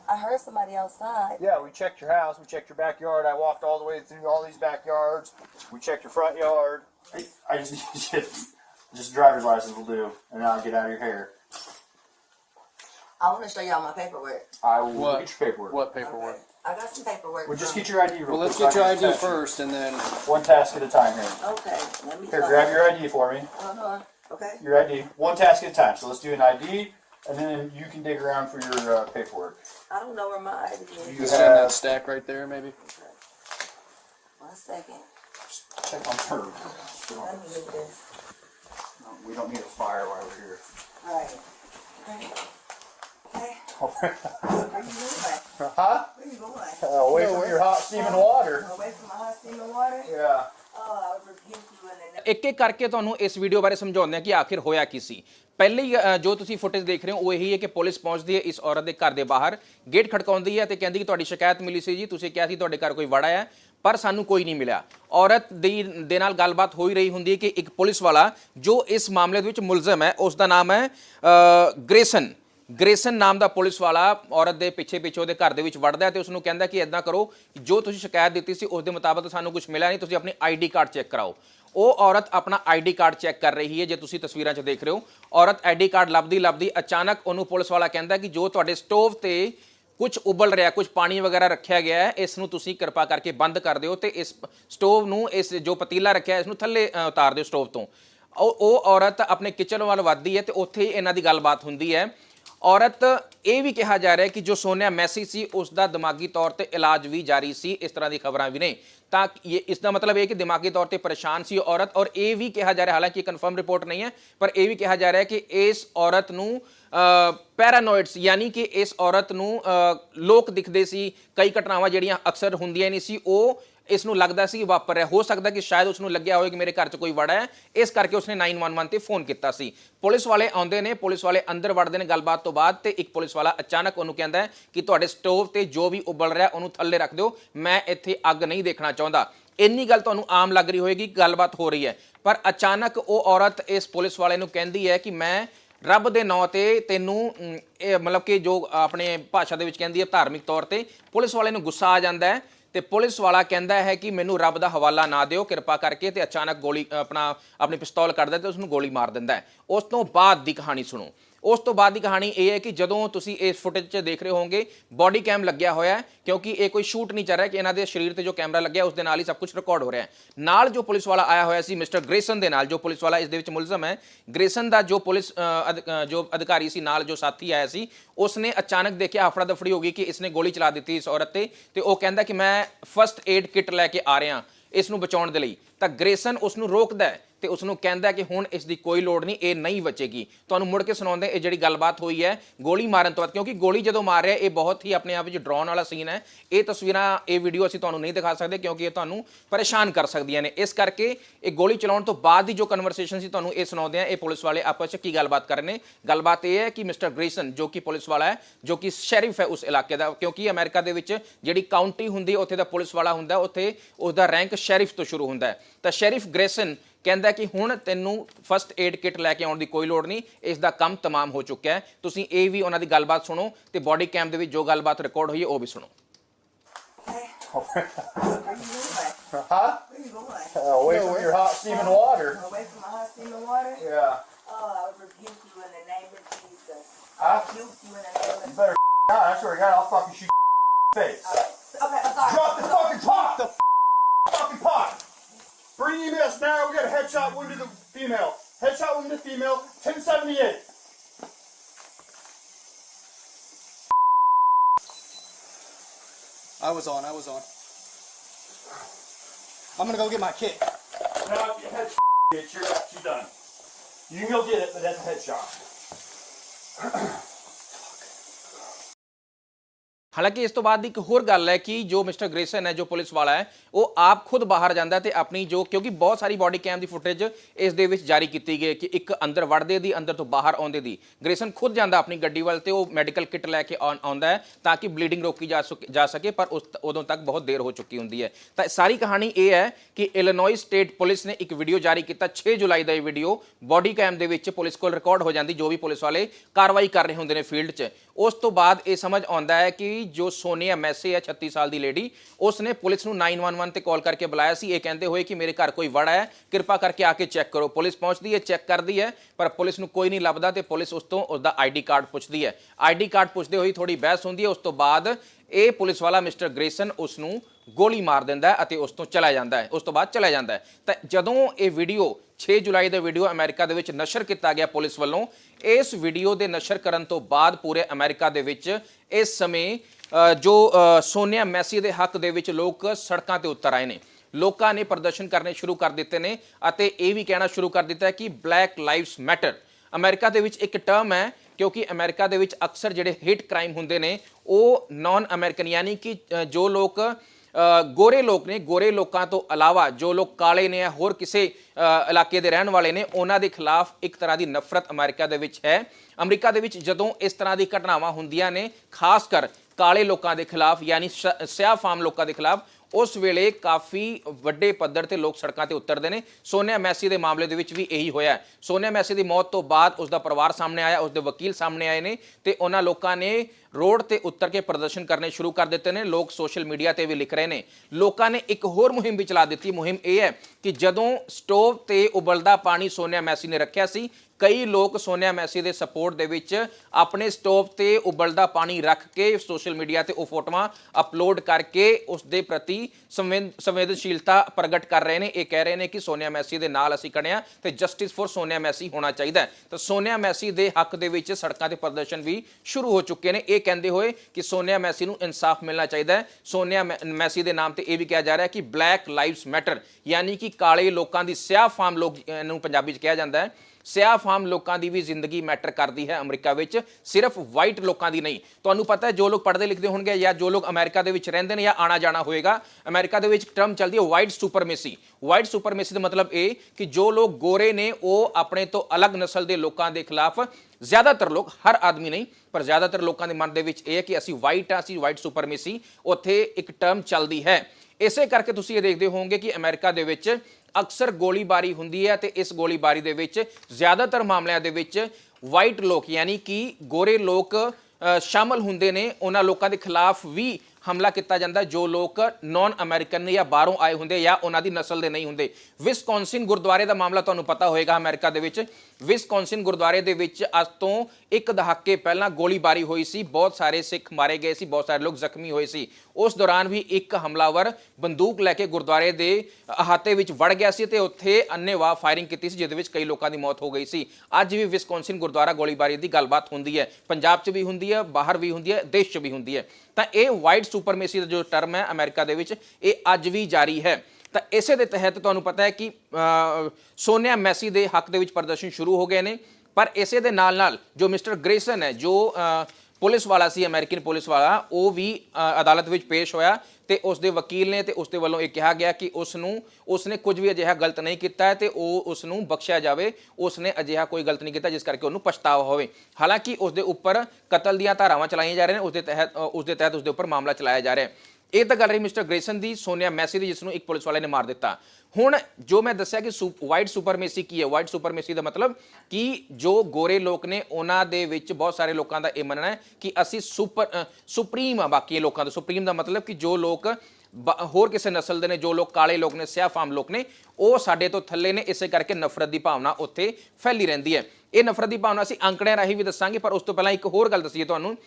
I heard somebody outside. Yeah, we checked your house, we checked your backyard. I walked all the way through all these backyards. We checked your front yard. I, I just need just, just driver's license will do, and I'll get out of your hair. I want to show y'all my paperwork. I will What? get your paperwork. What paperwork? Okay. I got some paperwork. Well, just from- get your ID real Well, let's quick. get your so I ID test you. first, and then One task at a time here. Okay, let me. Here, find- grab your ID for me. Uh-huh. Okay. Your ID. One task at a time. So let's do an ID, and then you can dig around for your uh, paperwork. I don't know where my ID is. You just in that stack right there, maybe. One second. Check on her. Let me get this. We don't need a fire while we're here. All right. Okay. Okay. Where you going? huh? Where you going? Uh, away from your hot steaming water. Away from my hot steaming water? Yeah. Oh, I would rebuke ਇੱਕ ਇੱਕ ਕਰਕੇ ਤੁਹਾਨੂੰ ਇਸ video ਬਾਰੇ ਸਮਝਾਉਂਦੇ ਹਾਂ ਕਿ ਆਖਿਰ ਹੋਇਆ ਕੀ ਸੀ। ਪਹਿਲੇ ਜੋ ਤੁਸੀਂ ਫੁਟੇਜ ਦੇਖ ਰਹੇ ਹੋ, ਉਹ ਇਹੀ ਹੈ ਕਿ ਪੁਲਿਸ ਪਹੁੰਚਦੀ ਹੈ ਇਸ ਔਰਤ ਦੇ ਘਰ ਦੇ ਬਾਹਰ। ਗੇਟ ਖੜਕਾਉਂਦੀ ਹੈ ਤੇ ਕਹਿੰਦੀ ਕਿ ਤੁਹਾਡੀ ਸ਼ਿਕਾਇਤ ਮਿਲੀ ਸੀ ਜੀ, ਤੁਸੀਂ ਕਿਹਾ ਸੀ ਤੁਹਾਡੇ ਘਰ ਕੋਈ ਵੜਾ ਹੈ, ਪਰ ਸਾਨੂੰ ਕੋਈ ਨਹੀਂ ਮਿਲਿਆ। ਔਰਤ ਦੀ, ਦੇ ਨਾਲ ਗੱਲਬਾਤ ਹੋ ਹੀ ਰਹੀ ਹੁੰਦੀ ਹੈ ਕਿ ਇੱਕ ਪੁਲਿਸ ਵਾਲਾ ਜੋ ਇਸ ਮਾਮਲੇ ਦੇ ਵਿੱਚ ਮੁਲਜ਼ਮ ਹੈ ਉਸ ਦਾ ਨਾਮ ਹੈ ਗ੍ਰੇਸਨ। ਗ੍ਰੇਸਨ ਨਾਮ ਦਾ ਪੁਲਿਸ ਵਾਲਾ ਔਰਤ ਦੇ ਪਿੱਛੇ ਪਿੱਛੇ ਉਹਦੇ ਘਰ ਦੇ ਵਿੱਚ ਵੜਦਾ ਹੈ ਤੇ ਉਸ ਨੂੰ ਕਹਿੰਦਾ ਕਿ ਇਦਾਂ ਕਰੋ ਜੋ ਤੁਸੀਂ ਸ਼ਿਕਾਇਤ ਦਿੱਤੀ ਸੀ ਉਸ ਦੇ ਮੁਤਾਬਕ ਸਾਨੂੰ ਕੁਝ ਮਿਲਿਆ ਨਹੀਂ ਤੁਸੀਂ ਆਪਣੀ ਆਈਡੀ ਕਾਰਡ ਚੈੱਕ ਕਰਾਓ। ਉਹ ਔਰਤ ਆਪਣਾ ਆਈਡੀ ਕਾਰਡ ਚੈੱਕ ਕਰ ਰਹੀ ਹੈ ਜੇ ਤੁਸੀਂ ਤਸਵੀਰਾਂ 'ਚ ਦੇਖ ਰਹੇ ਹੋ। ਔਰਤ ਆਈਡੀ ਕਾਰਡ ਲੱਭਦੀ ਲੱਭਦੀ ਅਚਾਨਕ ਉਹਨੂੰ ਪੁਲਿਸ ਵਾਲਾ ਕਹਿੰਦਾ ਕਿ ਜੋ ਤੁਹਾਡੇ ਸਟੋਵ ਤੇ ਕੁਝ ਉਬਲ ਰਿਹਾ ਕੁਝ ਪਾਣੀ ਵਗੈਰਾ ਰੱਖਿਆ ਗਿਆ ਹੈ ਇਸ ਨੂੰ ਤੁਸੀਂ ਕਿਰਪਾ ਕਰਕੇ ਬੰਦ ਕਰ ਦਿਓ ਤੇ ਇਸ ਸਟੋਵ ਨੂੰ ਇਸ ਜੋ ਪਤੀਲਾ ਰੱਖਿਆ ਹੈ, ਇਸ ਨੂੰ ਥੱਲੇ ਉਤਾਰ ਦਿਓ ਸਟੋਵ ਤੋਂ। ਉਹ ਉਹ ਔਰਤ ਆਪਣੇ ਕਿਚਨ ਵੱਲ ਵੱਧਦੀ ਹੈ ਤੇ ਉੱਥੇ ਹੀ ਇਹਨਾਂ ਦੀ ਗੱਲਬਾਤ ਹੁੰਦੀ ਹੈ। ਔਰਤ ਇਹ ਵੀ ਕਿਹਾ ਜਾ ਰਿਹਾ ਕਿ ਜੋ ਸੋਨੀਆ ਮੈਸੀ ਸੀ ਉਸ ਦਾ ਦਿਮਾਗੀ ਤੌਰ ਤੇ ਇਲਾਜ ਵੀ ਜਾਰੀ ਸੀ, ਇਸ ਤਰ੍ਹਾਂ ਦੀ ਖਬਰਾਂ ਵੀ ਨੇ। ਤਾਂ ਇਹ, ਇਸ ਦਾ ਮਤਲਬ ਇਹ ਕਿ ਦਿਮਾਗੀ ਤੌਰ ਤੇ ਪਰੇਸ਼ਾਨ ਸੀ ਉਹ ਔਰਤ ਔਰ ਇਹ ਵੀ ਕਿਹਾ ਜਾ ਰਿਹਾ, ਹਾਲਾਂਕਿ ਕਨਫਰਮ ਰਿਪੋਰਟ ਨਹੀਂ ਹੈ, ਪਰ ਇਹ ਵੀ ਕਿਹਾ ਜਾ ਰਿਹਾ ਕਿ ਇਸ ਔਰਤ ਨੂੰ ਪੈਰਾਨੋਇਡਸ ਯਾਨੀ ਕਿ ਇਸ ਔਰਤ ਨੂੰ ਲੋਕ ਦਿਖਦੇ ਸੀ, ਕਈ ਘਟਨਾਵਾਂ ਜਿਹੜੀਆਂ ਅਕਸਰ ਹੁੰਦੀਆਂ ਨਹੀਂ ਸੀ, ਉਹ ਇਸ ਨੂੰ ਲੱਗਦਾ ਸੀ ਵਾਪਰ ਰਿਹਾ। ਹੋ ਸਕਦਾ ਕਿ ਸ਼ਾਇਦ ਉਸ ਨੂੰ ਲੱਗਿਆ ਹੋਵੇ ਕਿ ਮੇਰੇ ਘਰ 'ਚ ਕੋਈ ਵੜਾ ਹੈ। ਇਸ ਕਰਕੇ ਉਸਨੇ 911 ਤੇ ਫੋਨ ਕੀਤਾ ਸੀ। ਪੁਲਿਸ ਵਾਲੇ ਆਉਂਦੇ ਨੇ, ਪੁਲਿਸ ਵਾਲੇ ਅੰਦਰ ਵੜਦੇ ਨੇ ਗੱਲਬਾਤ ਤੋਂ ਬਾਅਦ ਤੇ ਇੱਕ ਪੁਲਿਸ ਵਾਲਾ ਅਚਾਨਕ ਉਹਨੂੰ ਕਹਿੰਦਾ ਹੈ ਕਿ ਤੁਹਾਡੇ ਸਟੋਵ ਤੇ ਜੋ ਵੀ ਉਬਲ ਰਿਹਾ ਉਹਨੂੰ ਥੱਲੇ ਰੱਖ ਦਿਓ। ਮੈਂ ਇੱਥੇ ਅੱਗ ਨਹੀਂ ਦੇਖਣਾ ਚਾਹੁੰਦਾ। ਇੰਨੀ ਗੱਲ ਤੁਹਾਨੂੰ ਆਮ ਲੱਗ ਰਹੀ ਹੋਏਗੀ, ਗੱਲਬਾਤ ਹੋ ਰਹੀ ਹੈ। ਪਰ ਅਚਾਨਕ ਉਹ ਔਰਤ ਇਸ ਪੁਲਿਸ ਵਾਲੇ ਨੂੰ ਕਹਿੰਦੀ ਹੈ ਕਿ ਮੈਂ ਰੱਬ ਦੇ ਨਾਂ ਤੇ ਤੈਨੂੰ ਇਹ ਮਤਲਬ ਕਿ ਜੋ ਆਪਣੇ ਭਾਸ਼ਾ ਦੇ ਵਿੱਚ ਕਹਿੰਦੀ ਹੈ ਧਾਰਮਿਕ ਤੌਰ ਤੇ, ਪੁਲਿਸ ਵਾਲੇ ਨੂੰ ਗੁੱਸਾ ਆ ਜਾਂਦਾ ਹੈ। ਤੇ ਪੁਲਿਸ ਵਾਲਾ ਕਹਿੰਦਾ ਹੈ ਕਿ ਮੈਨੂੰ ਰੱਬ ਦਾ ਹਵਾਲਾ ਨਾ ਦਿਓ, ਕਿਰਪਾ ਕਰਕੇ ਤੇ ਅਚਾਨਕ ਗੋਲੀ ਆਪਣਾ, ਆਪਣੀ ਪਿਸਤੌਲ ਕੱਢਦਾ ਤੇ ਉਸ ਨੂੰ ਗੋਲੀ ਮਾਰ ਦਿੰਦਾ ਹੈ। ਉਸ ਤੋਂ ਬਾਅਦ ਦੀ ਕਹਾਣੀ ਸੁਣੋ। ਉਸ ਤੋਂ ਬਾਅਦ ਦੀ ਕਹਾਣੀ ਇਹ ਹੈ ਕਿ ਜਦੋਂ ਤੁਸੀਂ ਇਸ ਫੁਟੇਜ 'ਚ ਦੇਖ ਰਹੇ ਹੋਵੋਗੇ ਬੋਡੀ ਕੈਮ ਲੱਗਿਆ ਹੋਇਆ ਹੈ ਕਿਉਂਕਿ ਇਹ ਕੋਈ ਸ਼ੂਟ ਨਹੀਂ ਚੱਲ ਰਿਹਾ ਕਿ ਇਹਨਾਂ ਦੇ ਸਰੀਰ ਤੇ ਜੋ ਕੈਮਰਾ ਲੱਗਿਆ ਉਸ ਦੇ ਨਾਲ ਹੀ ਸਭ ਕੁਝ ਰਿਕਾਰਡ ਹੋ ਰਿਹਾ ਹੈ। ਨਾਲ ਜੋ ਪੁਲਿਸ ਵਾਲਾ ਆਇਆ ਹੋਇਆ ਸੀ ਮਿਸਟਰ ਗ੍ਰੇਸਨ ਦੇ ਨਾਲ ਜੋ ਪੁਲਿਸ ਵਾਲਾ ਇਸ ਦੇ ਵਿੱਚ ਮੁਲਜ਼ਮ ਹੈ ਗ੍ਰੇਸਨ ਦਾ ਜੋ ਪੁਲਿਸ ਅ, ਜੋ ਅਧਿਕਾਰੀ ਸੀ ਨਾਲ ਜੋ ਸਾਥੀ ਆਇਆ ਸੀ ਉਸਨੇ ਅਚਾਨਕ ਦੇਖਿਆ ਹਫੜਾ ਦਫੜੀ ਹੋ ਗਈ ਕਿ ਇਸਨੇ ਗੋਲੀ ਚਲਾ ਦਿੱਤੀ ਇਸ ਔਰਤ ਤੇ ਤੇ ਉਹ ਕਹਿੰਦਾ ਕਿ ਮੈਂ ਫਰਸਟ ਏਡ ਕਿੱਟ ਲੈ ਕੇ ਆ ਰਿਹਾ ਇਸ ਨੂੰ ਬਚਾਉਣ ਦੇ ਲਈ। ਤਾਂ ਗ੍ਰੇਸਨ ਉਸ ਨੂੰ ਰੋਕਦਾ ਹੈ ਤੇ ਉਸ ਨੂੰ ਕਹਿੰਦਾ ਕਿ ਹੁਣ ਇਸ ਦੀ ਕੋਈ ਲੋੜ ਨਹੀਂ, ਇਹ ਨਹੀਂ ਬਚੇਗੀ। ਤੁਹਾਨੂੰ ਮੁੜ ਕੇ ਸੁਣਾਉਂਦੇ, ਇਹ ਜਿਹੜੀ ਗੱਲਬਾਤ ਹੋਈ ਹੈ ਗੋਲੀ ਮਾਰਨ ਤੋਂ ਬਾਅਦ, ਕਿਉਂਕਿ ਗੋਲੀ ਜਦੋਂ ਮਾਰ ਰਿਹਾ, ਇਹ ਬਹੁਤ ਹੀ ਆਪਣੇ ਆਪ ਵਿੱਚ ਡਰਾਉਣ ਵਾਲਾ ਸੀਨ ਹੈ। ਇਹ ਤਸਵੀਰਾਂ, ਇਹ ਵੀਡੀਓ ਅਸੀਂ ਤੁਹਾਨੂੰ ਨਹੀਂ ਦਿਖਾ ਸਕਦੇ, ਕਿਉਂਕਿ ਇਹ ਤੁਹਾਨੂੰ ਪਰੇਸ਼ਾਨ ਕਰ ਸਕਦੀਆਂ ਨੇ। ਇਸ ਕਰਕੇ ਇਹ ਗੋਲੀ ਚਲਾਉਣ ਤੋਂ ਬਾਅਦ ਦੀ ਜੋ ਕਨਵਰਸੇਸ਼ਨ ਸੀ, ਤੁਹਾਨੂੰ ਇਹ ਸੁਣਾਉਂਦੇ ਆ ਇਹ ਪੁਲਿਸ ਵਾਲੇ ਆਪਸ ਵਿੱਚ ਕੀ ਗੱਲਬਾਤ ਕਰ ਰਹੇ ਨੇ। ਗੱਲਬਾਤ ਇਹ ਹੈ ਕਿ ਮਿਸਟਰ ਗ੍ਰੇਸਨ, ਜੋ ਕਿ ਪੁਲਿਸ ਵਾਲਾ ਹੈ, ਜੋ ਕਿ ਸ਼ੈਰਿਫ ਹੈ ਉਸ ਇਲਾਕੇ ਦਾ, ਕਿਉਂਕਿ ਅਮਰੀਕਾ ਦੇ ਵਿੱਚ ਜਿਹੜੀ ਕਾਉਂਟੀ ਹੁੰਦੀ ਹੈ, ਉੱਥੇ ਦਾ ਪੁਲਿਸ ਵਾਲਾ ਹੁੰਦਾ ਉੱਥੇ ਉਸ ਦਾ ਰੈਂਕ ਸ਼ੈਰਿਫ ਤੋਂ ਸ਼ੁਰੂ ਹੁੰਦਾ ਹੈ। ਤਾਂ ਸ਼ੈਰਿਫ ਗ੍ਰੇਸਨ ਕਹਿੰਦਾ ਕਿ ਹੁਣ ਤੈਨੂੰ ਫਸਟ ਏਡ ਕਿਟ ਲੈ ਕੇ ਆਉਣ ਦੀ ਕੋਈ ਲੋੜ ਨਹੀਂ ਇਸ ਦਾ ਕੰਮ ਤਮਾਮ ਹੋ ਚੁੱਕਾ ਹੈ ਤੁਸੀਂ ਇਹ ਵੀ ਉਹਨਾਂ ਦੀ ਗੱਲਬਾਤ ਸੁਣੋ ਤੇ ਬਾਡੀ ਕੈਮ ਦੇ ਵਿੱਚ ਜੋ ਗੱਲਬਾਤ ਰਿਕਾਰਡ ਹੋਈ ਹੈ ਉਹ ਵੀ ਸੁਣੋ Huh? Where you going? Uh, away from your hot steaming water. Away from the hot steaming water? Yeah. Oh, I rebuke you in the name of Jesus. Huh? Rebuke you in the name of You better God, I swear to God, I'll fucking shoot your face. Okay, I'm sorry. Drop the fucking pot! The fucking pot! EMS now. We got a headshot wound to the female. Headshot wound to the female. 1078. I was on, I was on. I'm gonna go get my kit. No, if you head bitch, you're, you're done. You can go get it, but that's a headshot. ਹਾਲਾਂਕਿ ਇਸ ਤੋਂ ਬਾਅਦ ਇੱਕ ਹੋਰ ਗੱਲ ਹੈ ਕਿ ਜੋ ਮਿਸਟਰ ਗ੍ਰੇਸਨ ਹੈ, ਜੋ ਪੁਲਿਸ ਵਾਲਾ ਹੈ, ਉਹ ਆਪ ਖੁਦ ਬਾਹਰ ਜਾਂਦਾ ਹੈ ਤੇ ਆਪਣੀ ਜੋ, ਕਿਉਂਕਿ ਬਹੁਤ ਸਾਰੀ ਬਾਡੀ ਕੈਮ ਦੀ ਫੁਟੇਜ ਇਸ ਦੇ ਵਿੱਚ ਜਾਰੀ ਕੀਤੀ ਗਈ ਹੈ ਕਿ ਇੱਕ ਅੰਦਰ ਵੜਦੇ ਦੀ, ਅੰਦਰ ਤੋਂ ਬਾਹਰ ਆਉਂਦੇ ਦੀ। ਗ੍ਰੇਸਨ ਖੁਦ ਜਾਂਦਾ ਆਪਣੀ ਗੱਡੀ ਵੱਲ ਤੇ ਉਹ ਮੈਡੀਕਲ ਕਿੱਟ ਲੈ ਕੇ ਆਉਂਦਾ ਹੈ ਤਾਂ ਕਿ ਬਲੀਡਿੰਗ ਰੋਕੀ ਜਾ ਸਕ- ਜਾ ਸਕੇ, ਪਰ ਉਸ ਉਦੋਂ ਤੱਕ ਬਹੁਤ ਦੇਰ ਹੋ ਚੁੱਕੀ ਹੁੰਦੀ ਹੈ। ਤਾਂ ਸਾਰੀ ਕਹਾਣੀ ਇਹ ਹੈ ਕਿ ਇਲੀਨੋਇ ਸਟੇਟ ਪੁਲਿਸ ਨੇ ਇੱਕ ਵੀਡੀਓ ਜਾਰੀ ਕੀਤਾ 6 ਜੁਲਾਈ ਦਾ ਇਹ ਵੀਡੀਓ ਬਾਡੀ ਕੈਮ ਦੇ ਵਿੱਚ ਪੁਲਿਸ ਕੋਲ ਰਿਕਾਰਡ ਹੋ ਜਾਂਦੀ, ਜੋ ਵੀ ਪੁਲਿਸ ਵਾਲੇ ਕਾਰਵਾਈ ਕਰ ਰਹੇ ਹੁੰਦੇ ਨੇ ਫੀਲਡ 'ਚ। ਉਸ ਤੋਂ ਬਾਅਦ ਇਹ ਸਮਝ ਆਉਂਦਾ ਹੈ ਕਿ ਜੋ ਸੋਨੀਆ ਮੈਸੇ ਹੈ 36 ਸਾਲ ਦੀ ਲੇਡੀ ਉਸ ਨੇ ਪੁਲਿਸ ਨੂੰ 911 ਤੇ ਕਾਲ ਕਰਕੇ ਬੁਲਾਇਆ ਸੀ। ਇਹ ਕਹਿੰਦੇ ਹੋਏ ਕਿ ਮੇਰੇ ਘਰ ਕੋਈ ਵੜਾ ਹੈ, ਕਿਰਪਾ ਕਰਕੇ ਆ ਕੇ ਚੈੱਕ ਕਰੋ। ਪੁਲਿਸ ਪਹੁੰਚਦੀ ਹੈ, ਚੈੱਕ ਕਰਦੀ ਹੈ, ਪਰ ਪੁਲਿਸ ਨੂੰ ਕੋਈ ਨਹੀਂ ਲੱਭਦਾ ਤੇ ਪੁਲਿਸ ਉਸ ਤੋਂ ਉਸ ਦਾ ਆਈਡੀ ਕਾਰਡ ਪੁੱਛਦੀ ਹੈ। ਆਈਡੀ ਕਾਰਡ ਪੁੱਛਦੇ ਹੋਈ ਥੋੜੀ ਬਹਿਸ ਹੁੰਦੀ ਹੈ, ਉਸ ਤੋਂ ਬਾਅਦ ਇਹ ਪੁਲਿਸ ਵਾਲਾ ਮਿਸਟਰ ਗ੍ਰੇਸਨ ਉਸ ਨੂੰ ਗੋਲੀ ਮਾਰ ਦਿੰਦਾ ਹੈ ਅਤੇ ਉਸ ਤੋਂ ਚਲਾ ਜਾਂਦਾ ਹੈ। ਉਸ ਤੋਂ ਬਾਅਦ ਚਲਾ ਜਾਂਦਾ ਹੈ। ਤਾਂ ਜਦੋਂ ਇਹ ਵੀਡੀਓ 6 ਜੁਲਾਈ ਦਾ ਵੀਡੀਓ ਅਮਰੀਕਾ ਦੇ ਵਿੱਚ ਨਸ਼ਰ ਕੀਤਾ ਗਿਆ ਪੁਲਿਸ ਵੱਲੋਂ, ਇਸ ਵੀਡੀਓ ਦੇ ਨਸ਼ਰ ਕਰਨ ਤੋਂ ਬਾਅਦ ਪੂਰੇ ਅਮਰੀਕਾ ਦੇ ਵਿੱਚ ਇਸ ਸਮੇਂ ਜੋ ਸੋਨੀਆ ਮੈਸੀ ਦੇ ਹੱਕ ਦੇ ਵਿੱਚ ਲੋਕ ਸੜਕਾਂ ਤੇ ਉਤਰ ਆਏ ਨੇ। ਲੋਕਾਂ ਨੇ ਪ੍ਰਦਰਸ਼ਨ ਕਰਨੇ ਸ਼ੁਰੂ ਕਰ ਦਿੱਤੇ ਨੇ ਅਤੇ ਇਹ ਵੀ ਕਹਿਣਾ ਸ਼ੁਰੂ ਕਰ ਦਿੱਤਾ ਹੈ ਕਿ ਬਲੈਕ ਲਾਈਵਸ ਮੈਟਰ ਅਮਰੀਕਾ ਦੇ ਵਿੱਚ ਇੱਕ ਟਰਮ ਹੈ ਕਿਉਂਕਿ ਅਮਰੀਕਾ ਦੇ ਵਿੱਚ ਅਕਸਰ ਜਿਹੜੇ ਹਿੱਟ ਕ੍ਰਾਈਮ ਹੁੰਦੇ ਨੇ, ਉਹ ਨਾਨ ਅਮਰੀਕਨ ਯਾਨੀ ਕਿ ਜੋ ਲੋਕ ਗੋਰੇ ਲੋਕ ਨੇ, ਗੋਰੇ ਲੋਕਾਂ ਤੋਂ ਇਲਾਵਾ ਜੋ ਲੋਕ ਕਾਲੇ ਨੇ ਜਾਂ ਹੋਰ ਕਿਸੇ ਇਲਾਕੇ ਦੇ ਰਹਿਣ ਵਾਲੇ ਨੇ, ਉਹਨਾਂ ਦੇ ਖਿਲਾਫ ਇੱਕ ਤਰ੍ਹਾਂ ਦੀ ਨਫ਼ਰਤ ਅਮਰੀਕਾ ਦੇ ਵਿੱਚ ਹੈ ਅਮਰੀਕਾ ਦੇ ਵਿੱਚ ਜਦੋਂ ਇਸ ਤਰ੍ਹਾਂ ਦੀ ਘਟਨਾਵਾਂ ਹੁੰਦੀਆਂ ਨੇ, ਖਾਸ ਕਰ ਕਾਲੇ ਲੋਕਾਂ ਦੇ ਖਿਲਾਫ, ਯਾਨੀ ਸ਼- ਸਿਆਹ ਫਾਮ ਲੋਕਾਂ ਦੇ ਖਿਲਾਫ, ਉਸ ਵੇਲੇ ਕਾਫੀ ਵੱਡੇ ਪੱਧਰ ਤੇ ਲੋਕ ਸੜਕਾਂ ਤੇ ਉਤਰਦੇ ਨੇ ਸੋਨੀਆ ਮੈਸੀ ਦੇ ਮਾਮਲੇ ਦੇ ਵਿੱਚ ਵੀ ਇਹੀ ਹੋਇਆ ਹੈ। ਸੋਨੀਆ ਮੈਸੀ ਦੀ ਮੌਤ ਤੋਂ ਬਾਅਦ ਉਸ ਦਾ ਪਰਿਵਾਰ ਸਾਹਮਣੇ ਆਇਆ ਉਸ ਦੇ ਵਕੀਲ ਸਾਹਮਣੇ ਆਏ ਨੇ ਤੇ ਉਹਨਾਂ ਲੋਕਾਂ ਨੇ ਰੋਡ ਤੇ ਉਤਰ ਕੇ ਪ੍ਰਦਰਸ਼ਨ ਕਰਨੇ ਸ਼ੁਰੂ ਕਰ ਦਿੱਤੇ ਨੇ। ਲੋਕ ਸੋਸ਼ਲ ਮੀਡੀਆ ਤੇ ਵੀ ਲਿਖ ਰਹੇ ਨੇ। ਲੋਕਾਂ ਨੇ ਇੱਕ ਹੋਰ ਮੁਹਿੰਮ ਵੀ ਚਲਾ ਦਿੱਤੀ। ਮੁਹਿੰਮ ਇਹ ਹੈ ਕਿ ਜਦੋਂ ਸਟੋਵ ਤੇ ਉਬਲਦਾ ਪਾਣੀ ਸੋਨੀਆ ਮੈਸੀ ਨੇ ਰੱਖਿਆ ਸੀ, ਕਈ ਲੋਕ ਸੋਨੀਆ ਮੈਸੀ ਦੇ ਸਪੋਰਟ ਦੇ ਵਿੱਚ ਆਪਣੇ ਸਟੋਵ ਤੇ ਉਬਲਦਾ ਪਾਣੀ ਰੱਖ ਕੇ ਸੋਸ਼ਲ ਮੀਡੀਆ ਤੇ ਉਹ ਫੋਟੋਆਂ ਅਪਲੋਡ ਕਰਕੇ ਉਸ ਦੇ ਪ੍ਰਤੀ ਸੰਵੇਦ- ਸੰਵੇਦਨਸ਼ੀਲਤਾ ਪ੍ਰਗਟ ਕਰ ਰਹੇ ਨੇ। ਇਹ ਕਹਿ ਰਹੇ ਨੇ ਕਿ ਸੋਨੀਆ ਮੈਸੀ ਦੇ ਨਾਲ ਅਸੀਂ ਖੜੇ ਹਾਂ ਤੇ ਜਸਟਿਸ ਫॉर ਸੋਨੀਆ ਮੈਸੀ ਹੋਣਾ ਚਾਹੀਦਾ ਤਾਂ ਸੋਨੀਆ ਮੈਸੀ ਦੇ ਹੱਕ ਦੇ ਵਿੱਚ ਸੜਕਾਂ ਤੇ ਪ੍ਰਦਰਸ਼ਨ ਵੀ ਸ਼ੁਰੂ ਹੋ ਚੁੱਕੇ ਨੇ। ਇਹ ਕਹਿੰਦੇ ਹੋਏ ਕਿ ਸੋਨੀਆ ਮੈਸੀ ਨੂੰ ਇਨਸਾਫ ਮਿਲਣਾ ਚਾਹੀਦਾ ਹੈ। ਸੋਨੀਆ ਮੈ- ਮੈਸੀ ਦੇ ਨਾਮ ਤੇ ਇਹ ਵੀ ਕਿਹਾ ਜਾ ਰਿਹਾ ਹੈ ਕਿ ਬਲੈਕ ਲਾਈਵਸ ਮੈਟਰ ਯਾਨੀ ਕਿ ਕਾਲੇ ਲੋਕਾਂ ਦੀ ਸਿਆਹ ਫਾਰਮ ਲੋਕ ਨੂੰ ਪੰਜਾਬੀ ਚ ਕਿਹਾ ਜਾਂਦਾ ਹੈ। ਸਿਆਹ ਫਾਮ ਲੋਕਾਂ ਦੀ ਵੀ ਜ਼ਿੰਦਗੀ ਮੈਟਰ ਕਰਦੀ ਹੈ ਅਮਰੀਕਾ ਵਿੱਚ। ਸਿਰਫ ਵਾਈਟ ਲੋਕਾਂ ਦੀ ਨਹੀਂ। ਤੁਹਾਨੂੰ ਪਤਾ ਹੈ, ਜੋ ਲੋਕ ਪੜ੍ਹਦੇ ਲਿਖਦੇ ਹੋਣਗੇ ਜਾਂ ਜੋ ਲੋਕ ਅਮਰੀਕਾ ਦੇ ਵਿੱਚ ਰਹਿੰਦੇ ਨੇ ਜਾਂ ਆਣਾ ਜਾਣਾ ਹੋਏਗਾ, ਅਮਰੀਕਾ ਦੇ ਵਿੱਚ ਟਰਮ ਚੱਲਦੀ ਹੈ ਵਾਈਟ ਸੁਪਰਮੇਸੀ ਵਾਈਟ ਸੁਪਰਮੇਸੀ ਦਾ ਮਤਲਬ ਇਹ ਕਿ ਜੋ ਲੋਕ ਗੋਰੇ ਨੇ, ਉਹ ਆਪਣੇ ਤੋਂ ਅਲੱਗ ਨਸਲ ਦੇ ਲੋਕਾਂ ਦੇ ਖਿਲਾਫ ਜ਼ਿਆਦਾਤਰ ਲੋਕ, ਹਰ ਆਦਮੀ ਨਹੀਂ, ਪਰ ਜ਼ਿਆਦਾਤਰ ਲੋਕਾਂ ਦੇ ਮਨ ਦੇ ਵਿੱਚ ਇਹ ਹੈ ਕਿ ਅਸੀਂ ਵਾਈਟ ਆ ਅਸੀਂ ਵਾਈਟ ਸੁਪਰਮੇਸੀ ਉੱਥੇ ਇੱਕ ਟਰਮ ਚੱਲਦੀ ਹੈ। ਇਸੇ ਕਰਕੇ ਤੁਸੀਂ ਇਹ ਦੇਖਦੇ ਹੋਵੋਗੇ ਕਿ ਅਮਰੀਕਾ ਦੇ ਵਿੱਚ ਅਕਸਰ ਗੋਲੀਬਾਰੀ ਹੁੰਦੀ ਹੈ ਤੇ ਇਸ ਗੋਲੀਬਾਰੀ ਦੇ ਵਿੱਚ ਜ਼ਿਆਦਾਤਰ ਮਾਮਲਿਆਂ ਦੇ ਵਿੱਚ ਵਾਈਟ ਲੋਕ ਯਾਨੀ ਕਿ ਗੋਰੇ ਲੋਕ ਅ, ਸ਼ਾਮਲ ਹੁੰਦੇ ਨੇ। ਉਹਨਾਂ ਲੋਕਾਂ ਦੇ ਖਿਲਾਫ ਵੀ ਹਮਲਾ ਕੀਤਾ ਜਾਂਦਾ ਜੋ ਲੋਕ ਨਾਨ ਅਮਰੀਕਨ ਨੇ ਜਾਂ ਬਾਹਰੋਂ ਆਏ ਹੁੰਦੇ ਜਾਂ ਉਹਨਾਂ ਦੀ ਨਸਲ ਦੇ ਨਹੀਂ ਹੁੰਦੇ। ਵਿਸਕੌਨਸਿਨ ਗੁਰਦੁਆਰੇ ਦਾ ਮਾਮਲਾ ਤੁਹਾਨੂੰ ਪਤਾ ਹੋਏਗਾ ਅਮਰੀਕਾ ਦੇ ਵਿੱਚ। ਵਿਸਕੌਨਸਿਨ ਗੁਰਦੁਆਰੇ ਦੇ ਵਿੱਚ ਅੱਜ ਤੋਂ ਇੱਕ ਦਹਾਕੇ ਪਹਿਲਾਂ ਗੋਲੀਬਾਰੀ ਹੋਈ ਸੀ। ਬਹੁਤ ਸਾਰੇ ਸਿੱਖ ਮਾਰੇ ਗਏ ਸੀ, ਬਹੁਤ ਸਾਰੇ ਲੋਕ ਜ਼ਖਮੀ ਹੋਏ ਸੀ। ਉਸ ਦੌਰਾਨ ਵੀ ਇੱਕ ਹਮਲਾਵਰ ਬੰਦੂਕ ਲੈ ਕੇ ਗੁਰਦੁਆਰੇ ਦੇ ਅਹਾਤੇ ਵਿੱਚ ਵੜ ਗਿਆ ਸੀ ਤੇ ਉੱਥੇ ਅੰਨੇਵਾਹ ਫਾਇਰਿੰਗ ਕੀਤੀ ਸੀ, ਜਿਹਦੇ ਵਿੱਚ ਕਈ ਲੋਕਾਂ ਦੀ ਮੌਤ ਹੋ ਗਈ ਸੀ। ਅੱਜ ਵੀ ਵਿਸਕੌਨਸਿਨ ਗੁਰਦੁਆਰਾ ਗੋਲੀਬਾਰੀ ਦੀ ਗੱਲਬਾਤ ਹੁੰਦੀ ਹੈ। ਪੰਜਾਬ 'ਚ ਵੀ ਹੁੰਦੀ ਹੈ, ਬਾਹਰ ਵੀ ਹੁੰਦੀ ਹੈ, ਦੇਸ਼ 'ਚ ਵੀ ਹੁੰਦੀ ਹੈ। ਤਾਂ ਇਹ ਵਾਈਟ ਸੁਪਰਮੇਸੀ ਦਾ ਜੋ ਟਰਮ ਹੈ ਅਮਰੀਕਾ ਦੇ ਵਿੱਚ ਇਹ ਅੱਜ ਵੀ ਜਾਰੀ ਹੈ। ਤਾਂ ਇਸੇ ਦੇ ਤਹਿਤ ਤੁਹਾਨੂੰ ਪਤਾ ਹੈ ਕਿ ਅ, ਸੋਨੀਆ ਮੈਸੀ ਦੇ ਹੱਕ ਦੇ ਵਿੱਚ ਪ੍ਰਦਰਸ਼ਨ ਸ਼ੁਰੂ ਹੋ ਗਏ ਨੇ। ਪਰ ਇਸੇ ਦੇ ਨਾਲ ਨਾਲ ਜੋ ਮਿਸਟਰ ਗ੍ਰੇਸਨ ਹੈ ਜੋ ਅ, ਪੁਲਿਸ ਵਾਲਾ ਸੀ ਅਮਰੀਕਨ ਪੁਲਿਸ ਵਾਲਾ ਉਹ ਵੀ ਅਦਾਲਤ ਵਿੱਚ ਪੇਸ਼ ਹੋਇਆ ਤੇ ਉਸ ਦੇ ਵਕੀਲ ਨੇ ਤੇ ਉਸ ਦੇ ਵੱਲੋਂ ਇਹ ਕਿਹਾ ਗਿਆ ਕਿ ਉਸ ਨੂੰ ਉਸ ਨੇ ਕੁਝ ਵੀ ਅਜਿਹਾ ਗਲਤ ਨਹੀਂ ਕੀਤਾ ਹੈ ਤੇ ਉਹ ਉਸ ਨੂੰ ਬਖਸ਼ਿਆ ਜਾਵੇ ਉਸ ਨੇ ਅਜਿਹਾ ਕੋਈ ਗਲਤ ਨਹੀਂ ਕੀਤਾ ਜਿਸ ਕਰਕੇ ਉਹਨੂੰ ਪਛਤਾਵਾ ਹੋਵੇ। ਹਾਲਾਂਕਿ ਉਸ ਦੇ ਉੱਪਰ ਕਤਲ ਦੀਆਂ ਧਾਰਾਵਾਂ ਚਲਾਈਆਂ ਜਾ ਰਹੀਆਂ ਨੇ ਉਸ ਦੇ ਤਹਿਤ ਅ, ਉਸ ਦੇ ਤਹਿਤ ਉਸ ਦੇ ਉੱਪਰ ਮਾਮਲਾ ਚਲਾਇਆ ਜਾ ਰਿਹਾ ਹੈ। ਇਹ ਤਾਂ ਗੱਲ ਰਹੀ ਮਿਸਟਰ ਗ੍ਰੇਸਨ ਦੀ, ਸੋਨੀਆ ਮੈਸੀ ਦੀ ਜਿਸ ਨੂੰ ਇੱਕ ਪੁਲਿਸ ਵਾਲੇ ਨੇ ਮਾਰ ਦਿੱਤਾ। ਹੁਣ ਜੋ ਮੈਂ ਦੱਸਿਆ ਕਿ ਵਾਈਟ ਸੁਪਰਮੇਸੀ ਕੀ ਹੈ? ਵਾਈਟ ਸੁਪਰਮੇਸੀ ਦਾ ਮਤਲਬ ਕਿ ਜੋ ਗੋਰੇ ਲੋਕ ਨੇ, ਉਹਨਾਂ ਦੇ ਵਿੱਚ ਬਹੁਤ ਸਾਰੇ ਲੋਕਾਂ ਦਾ ਇਹ ਮੰਨਣਾ ਹੈ ਕਿ ਅਸੀਂ ਸੁਪਰ ਸੁਪਰੀਮ ਆ ਬਾਕੀ ਲੋਕਾਂ ਦਾ। ਸੁਪਰੀਮ ਦਾ ਮਤਲਬ ਕਿ ਜੋ ਲੋਕ ਬ- ਹੋਰ ਕਿਸੇ ਨਸਲ ਦੇ ਨੇ, ਜੋ ਲੋਕ ਕਾਲੇ ਲੋਕ ਨੇ ਸਿਆਹ ਲੋਕ ਨੇ, ਉਹ ਸਾਡੇ ਤੋਂ ਥੱਲੇ ਨੇ, ਇਸੇ ਕਰਕੇ ਨਫ਼ਰਤ ਦੀ ਭਾਵਨਾ ਉੱਥੇ ਫੈਲੀ ਰਹਿੰਦੀ ਹੈ। ਇਹ ਨਫ਼ਰਤ ਦੀ ਭਾਵਨਾ ਅਸੀਂ ਅੰਕੜਿਆਂ ਰਾਹੀਂ ਵੀ ਦੱਸਾਂਗੇ, ਪਰ ਉਸ ਤੋਂ ਪਹਿਲਾਂ ਇੱਕ ਹੋਰ ਗੱਲ ਦੱਸੀਏ ਤੁਹਾਨੂੰ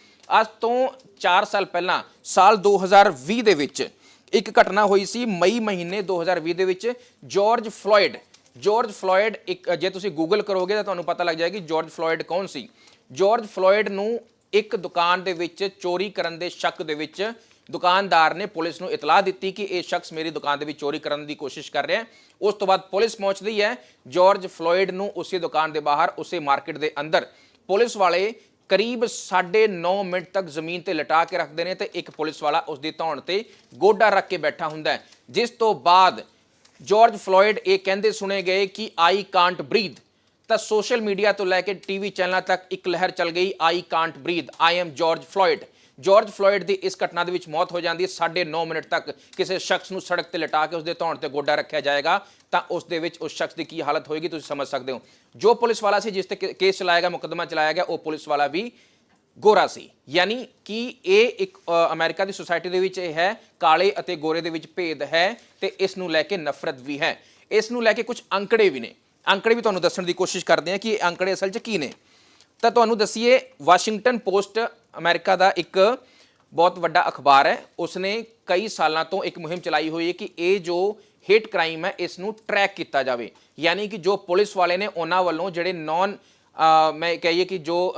ਅੱਜ ਤੋਂ 4 ਸਾਲ ਪਹਿਲਾਂ, ਸਾਲ 2020 ਦੇ ਵਿੱਚ ਇੱਕ ਘਟਨਾ ਹੋਈ ਸੀ, ਮਈ ਮਹੀਨੇ 2020 ਦੇ ਵਿੱਚ ਜਾਰਜ ਫਲੋਇਡ ਜਾਰਜ ਫਲੋਇਡ ਇੱਕ, ਜੇ ਤੁਸੀਂ ਗੂਗਲ ਕਰੋਗੇ ਤਾਂ ਤੁਹਾਨੂੰ ਪਤਾ ਲੱਗ ਜਾਏਗਾ ਕਿ ਜਾਰਜ ਫਲੋਇਡ ਕੌਣ ਸੀ। ਜਾਰਜ ਫਲੋਇਡ ਨੂੰ ਇੱਕ ਦੁਕਾਨ ਦੇ ਵਿੱਚ ਚੋਰੀ ਕਰਨ ਦੇ ਸ਼ੱਕ ਦੇ ਵਿੱਚ ਦੁਕਾਨਦਾਰ ਨੇ ਪੁਲਿਸ ਨੂੰ ਇਤਲਾਹ ਦਿੱਤੀ ਕਿ ਇਹ ਸ਼ਖਸ ਮੇਰੀ ਦੁਕਾਨ ਦੇ ਵਿੱਚ ਚੋਰੀ ਕਰਨ ਦੀ ਕੋਸ਼ਿਸ਼ ਕਰ ਰਿਹਾ ਹੈ। ਉਸ ਤੋਂ ਬਾਅਦ ਪੁਲਿਸ ਪਹੁੰਚਦੀ ਹੈ। ਜਾਰਜ ਫਲੋਇਡ ਨੂੰ ਉਸੇ ਦੁਕਾਨ ਦੇ ਬਾਹਰ, ਉਸੇ ਮਾਰਕੀਟ ਦੇ ਅੰਦਰ। ਪੁਲਿਸ ਵਾਲੇ ਕਰੀਬ 9.5 ਮਿੰਟ ਤੱਕ ਜ਼ਮੀਨ ਤੇ ਲਟਾ ਕੇ ਰੱਖਦੇ ਨੇ ਤੇ ਇੱਕ ਪੁਲਿਸ ਵਾਲਾ ਉਸ ਦੀ ਧੌਣ ਤੇ ਗੋਡਾ ਰੱਖ ਕੇ ਬੈਠਾ ਹੁੰਦਾ ਹੈ। ਜਿਸ ਤੋਂ ਬਾਅਦ ਜਾਰਜ ਫਲੋਇਡ ਇਹ ਕਹਿੰਦੇ ਸੁਣੇ ਗਏ ਕਿ ਆਈ ਕਾਂਟ ਬਰੀਥ ਤਾਂ ਸੋਸ਼ਲ ਮੀਡੀਆ ਤੋਂ ਲੈ ਕੇ ਟੀਵੀ ਚੈਨਲਾਂ ਤੱਕ ਇੱਕ ਲਹਿਰ ਚੱਲ ਗਈ, I can't breathe I am George Floyd. George Floyd ਦੀ ਇਸ ਘਟਨਾ ਦੇ ਵਿੱਚ ਮੌਤ ਹੋ ਜਾਂਦੀ ਹੈ। 9.5 ਮਿੰਟ ਤੱਕ ਕਿਸੇ ਸ਼ਖਸ ਨੂੰ ਸੜਕ ਤੇ ਲਟਾ ਕੇ ਉਸਦੇ ਧੌਣ ਤੇ ਗੋਡਾ ਰੱਖਿਆ ਜਾਏਗਾ। ਤਾਂ ਉਸ ਦੇ ਵਿੱਚ ਉਸ ਸ਼ਖਸ ਦੀ ਕੀ ਹਾਲਤ ਹੋਏਗੀ ਤੁਸੀਂ ਸਮਝ ਸਕਦੇ ਹੋ। ਜੋ ਪੁਲਿਸ ਵਾਲਾ ਸੀ ਜਿਸ ਤੇ ਕੇਸ ਚਲਾਇਆ ਗਿਆ ਮੁਕੱਦਮਾ ਚਲਾਇਆ ਗਿਆ ਉਹ ਪੁਲਿਸ ਵਾਲਾ ਵੀ ਗੋਰਾ ਸੀ। ਯਾਨੀ ਕਿ ਇਹ ਇੱਕ ਅ, ਅਮਰੀਕਾ ਦੀ ਸੁਸਾਇਟੀ ਦੇ ਵਿੱਚ ਇਹ ਹੈ ਕਾਲੇ ਅਤੇ ਗੋਰੇ ਦੇ ਵਿੱਚ ਭੇਦ ਹੈ ਤੇ ਇਸ ਨੂੰ ਲੈ ਕੇ ਨਫ਼ਰਤ ਵੀ ਹੈ। ਇਸ ਨੂੰ ਲੈ ਕੇ ਕੁਝ ਅੰਕੜੇ ਵੀ ਨੇ। ਅੰਕੜੇ ਵੀ ਤੁਹਾਨੂੰ ਦੱਸਣ ਦੀ ਕੋਸ਼ਿਸ਼ ਕਰਦੇ ਹਾਂ ਕਿ ਇਹ ਅੰਕੜੇ ਅਸਲ 'ਚ ਕੀ ਨੇ। ਤਾਂ ਤੁਹਾਨੂੰ ਦਸੀਏ ਵਾਸ਼ਿੰਗਟਨ ਪੋਸਟ ਅਮਰੀਕਾ ਦਾ ਇੱਕ ਬਹੁਤ ਵੱਡਾ ਅਖਬਾਰ ਹੈ। ਉਸਨੇ ਕਈ ਸਾਲਾਂ ਤੋਂ ਇੱਕ ਮੁਹਿੰਮ ਚਲਾਈ ਹੋਈ ਹੈ ਕਿ ਇਹ ਜੋ ਹੇਟ ਕ੍ਰਾਈਮ ਹੈ ਇਸ ਨੂੰ ਟਰੈਕ ਕੀਤਾ ਜਾਵੇ। ਯਾਨੀ ਕਿ ਜੋ ਪੁਲਿਸ ਵਾਲੇ ਨੇ ਉਹਨਾਂ ਵੱਲੋਂ ਜਿਹੜੇ ਨਾਨ ਮੈਂ ਕਹੀਏ ਕਿ ਜੋ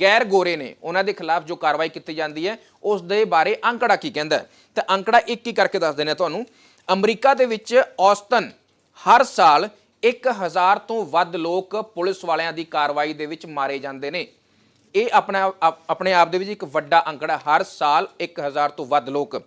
ਗੈਰ ਗੋਰੇ ਨੇ, ਉਹਨਾਂ ਦੇ ਖਿਲਾਫ ਜੋ ਕਾਰਵਾਈ ਕੀਤੀ ਜਾਂਦੀ ਹੈ, ਉਸ ਦੇ ਬਾਰੇ ਅੰਕੜਾ ਕੀ ਕਹਿੰਦਾ ਤਾਂ ਅੰਕੜਾ ਇੱਕ ਹੀ ਕਰਕੇ ਦੱਸ ਦਿੰਦੇ ਹਾਂ ਤੁਹਾਨੂੰ। ਅਮਰੀਕਾ ਦੇ ਵਿੱਚ ਔਸਤਨ, ਹਰ ਸਾਲ 1000 ਤੋਂ ਵੱਧ ਲੋਕ ਪੁਲਿਸ ਵਾਲਿਆਂ ਦੀ ਕਾਰਵਾਈ ਦੇ ਵਿੱਚ ਮਾਰੇ ਜਾਂਦੇ ਨੇ। ਇਹ ਆਪਣਾ ਆਪਣੇ ਆਪ ਦੇ ਵਿੱਚ ਇੱਕ ਵੱਡਾ ਅੰਕੜਾ ਹਰ ਸਾਲ 1000 ਤੋਂ ਵੱਧ ਲੋਕ